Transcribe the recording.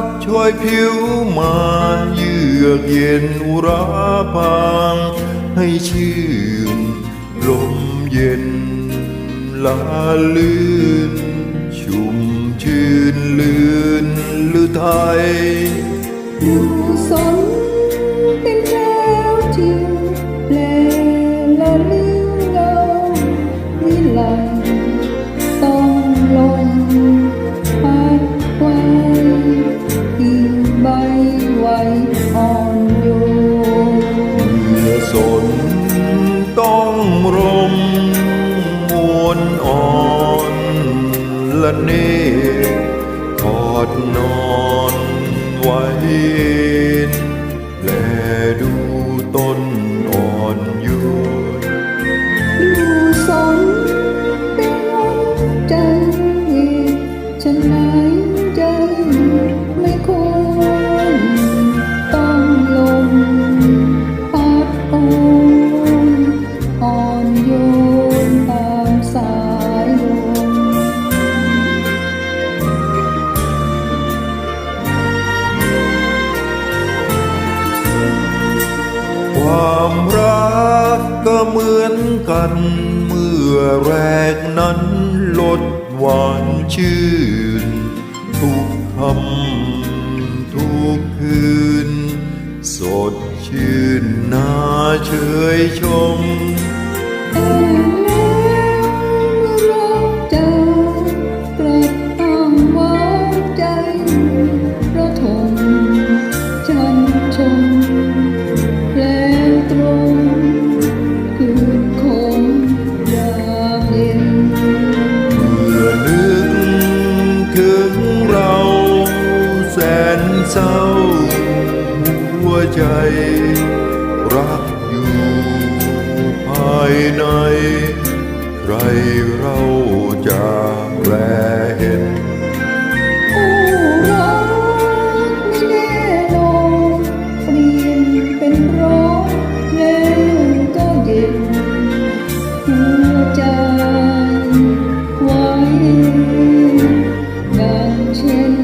กช่วยผิวมาเยือกเย็นอุราพางให้ชื่น ลมเย็นลาลื่น ชุ่มชื่นลื่นลือไทยอยู่สนเป็น ละเนกอดนอนไว้แลดูต้นอ่อนโยนอยู่สนเป็นวันใจฉันไหน ความรักก็เหมือนกัน เมื่อแรกนั้นลดหวานชื่น ทุกคำทุกคืน สดชื่นน่าเชยชม เศร้าหัวใจ รักอยู่ภายใน ใครเราจะแลเห็นผู้รักไม่เด่นตรงเปลี่ยนเป็นร้อนแล้วก็เย็นผู้ใจไว้ดังเช่น